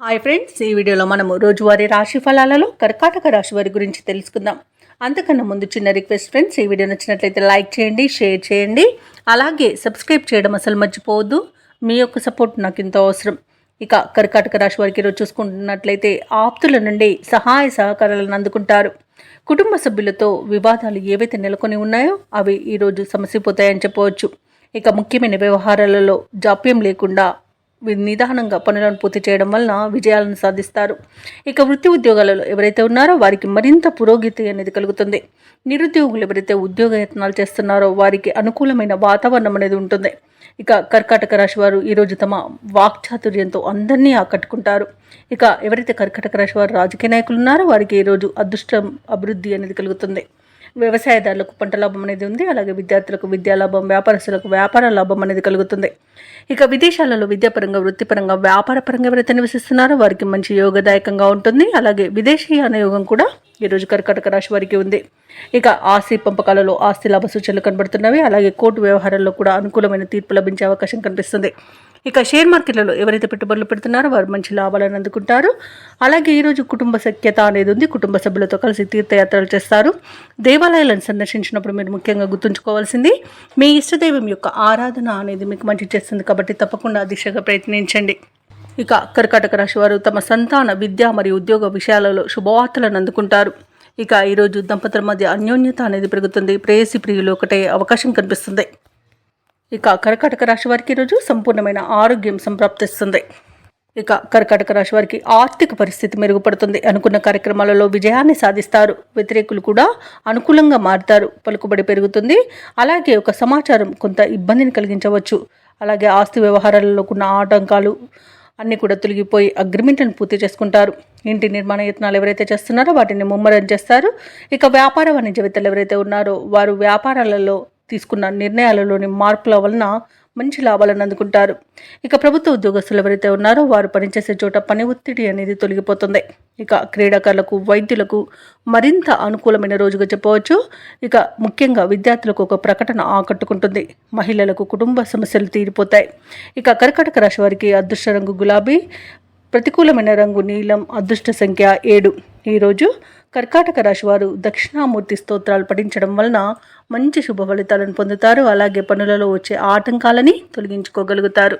Hi friends ఈ వీడియోలో మనము రోజువారీ రాశి ఫలాలలో కర్కాటక రాశి వారి గురించి తెలుసుకుందాం. అంతకన్నా ముందు చిన్న రిక్వెస్ట్ ఫ్రెండ్స్ ఈ వీడియో నచ్చినట్లయితే లైక్ చేయండి షేర్ చేయండి. అలాగే సబ్స్క్రైబ్ చేయడం అసలు మర్చిపోవద్దు. మీ యొక్క సపోర్ట్ నాకు ఎంతో అవసరం. ఇక కర్కాటక రాశి వారికి ఈరోజు చూసుకుంటున్నట్లయితే ఆప్తుల నుండి సహాయ సహకారాలను అందుకుంటారు. కుటుంబ సభ్యులతో వివాదాలు ఏవైతే నెలకొని ఉన్నాయో అవి ఈరోజు సమసిపోతాయని చెప్పవచ్చు. ఇక ముఖ్యమైన వ్యవహారాలలో జాప్యం లేకుండా నిదానంగా పనులను పూర్తి చేయడం వలన విజయాలను సాధిస్తారు. ఇక వృత్తి ఉద్యోగాలలో ఎవరైతే ఉన్నారో వారికి మరింత పురోగతి అనేది కలుగుతుంది. నిరుద్యోగులు ఎవరైతే ఉద్యోగ యత్నాలు చేస్తున్నారో వారికి అనుకూలమైన వాతావరణం అనేది ఉంటుంది. ఇక కర్కాటక రాశి వారు ఈరోజు తమ వాక్చాతుర్యంతో అందరినీ ఆకట్టుకుంటారు. ఇక ఎవరైతే కర్కాటక రాశి వారు రాజకీయ నాయకులు ఉన్నారో వారికి ఈరోజు అదృష్టం అభివృద్ధి అనేది కలుగుతుంది. వ్యవసాయదారులకు పంట లాభం అనేది ఉంది. అలాగే విద్యార్థులకు విద్యా లాభం వ్యాపారస్తులకు వ్యాపార లాభం అనేది కలుగుతుంది. ఇక విదేశాలలో విద్యాపరంగా వృత్తిపరంగా వ్యాపారపరంగా ఎవరైతే నివసిస్తున్నారో వారికి మంచి యోగదాయకంగా ఉంటుంది. అలాగే విదేశీయాన యోగం కూడా ఈరోజు కర్కాటక రాశి వారికి ఉంది. ఇక ఆస్తి పంపకాలలో ఆస్తి లాభ సూచనలు కనబడుతున్నవి. అలాగే కోర్టు వ్యవహారాల్లో కూడా అనుకూలమైన తీర్పు లభించే అవకాశం కనిపిస్తుంది. ఇక షేర్ మార్కెట్లలో ఎవరైతే పెట్టుబడులు పెడుతున్నారో వారు మంచి లాభాలను అందుకుంటారు. అలాగే ఈరోజు కుటుంబ సఖ్యత అనేది ఉంది. కుటుంబ సభ్యులతో కలిసి తీర్థయాత్రలు చేస్తారు. దేవాలయాలను సందర్శించినప్పుడు మీరు ముఖ్యంగా గుర్తుంచుకోవాల్సింది మీ ఇష్టదైవం యొక్క ఆరాధన అనేది మీకు మంచి చేస్తుంది కాబట్టి తప్పకుండా దిశగా ప్రయత్నించండి. ఇక కర్కాటక రాశి వారు తమ సంతాన విద్య మరియు ఉద్యోగ విషయాలలో శుభవార్తలను అందుకుంటారు. ఇక ఈరోజు దంపతుల మధ్య అన్యోన్యత అనేది పెరుగుతుంది. ప్రేయసి ప్రియులు ఒకటే అవకాశం కనిపిస్తుంది. ఇక కర్కాటక రాశి వారికి ఈరోజు సంపూర్ణమైన ఆరోగ్యం సంప్రాప్తిస్తుంది. ఇక కర్కాటక రాశి వారికి ఆర్థిక పరిస్థితి మెరుగుపడుతుంది అనుకున్న కార్యక్రమాలలో విజయాన్ని సాధిస్తారు. వ్యతిరేకులు కూడా అనుకూలంగా మారుతారు. పలుకుబడి పెరుగుతుంది. అలాగే ఒక సమాచారం కొంత ఇబ్బందిని కలిగించవచ్చు. అలాగే ఆస్తి వ్యవహారాలలో ఉన్న ఆటంకాలు అన్నీ కూడా తొలగిపోయి అగ్రిమెంట్లను పూర్తి చేసుకుంటారు. ఇంటి నిర్మాణ యత్నాలు ఎవరైతే చేస్తున్నారో వాటిని ముమ్మరం చేస్తారు. ఇక వ్యాపార వాణిజ్యవేత్తలు ఎవరైతే ఉన్నారో వారు వ్యాపారాలలో తీసుకున్న నిర్ణయాలలోని మార్పుల వలన మంచి లాభాలను అందుకుంటారు. ఇక ప్రభుత్వ ఉద్యోగస్తులు ఎవరైతే ఉన్నారో వారు పనిచేసే చోట పని ఒత్తిడి అనేది తొలగిపోతుంది. ఇక క్రీడాకారులకు వైద్యులకు మరింత అనుకూలమైన రోజుగా చెప్పవచ్చు. ఇక ముఖ్యంగా విద్యార్థులకు ఒక ప్రకటన ఆకట్టుకుంటుంది. మహిళలకు కుటుంబ సమస్యలు తీరిపోతాయి. ఇక కర్కాటక రాశి వారికి అదృష్ట రంగు గులాబీ ప్రతికూలమైన రంగు నీలం అదృష్ట సంఖ్య ఏడు. ఈరోజు కర్కాటక రాశి వారు దక్షిణామూర్తి స్తోత్రాలు పఠించడం వలన మంచి శుభ ఫలితాలను పొందుతారు. అలాగే పనులలో వచ్చే ఆటంకాలని తొలగించుకోగలుగుతారు.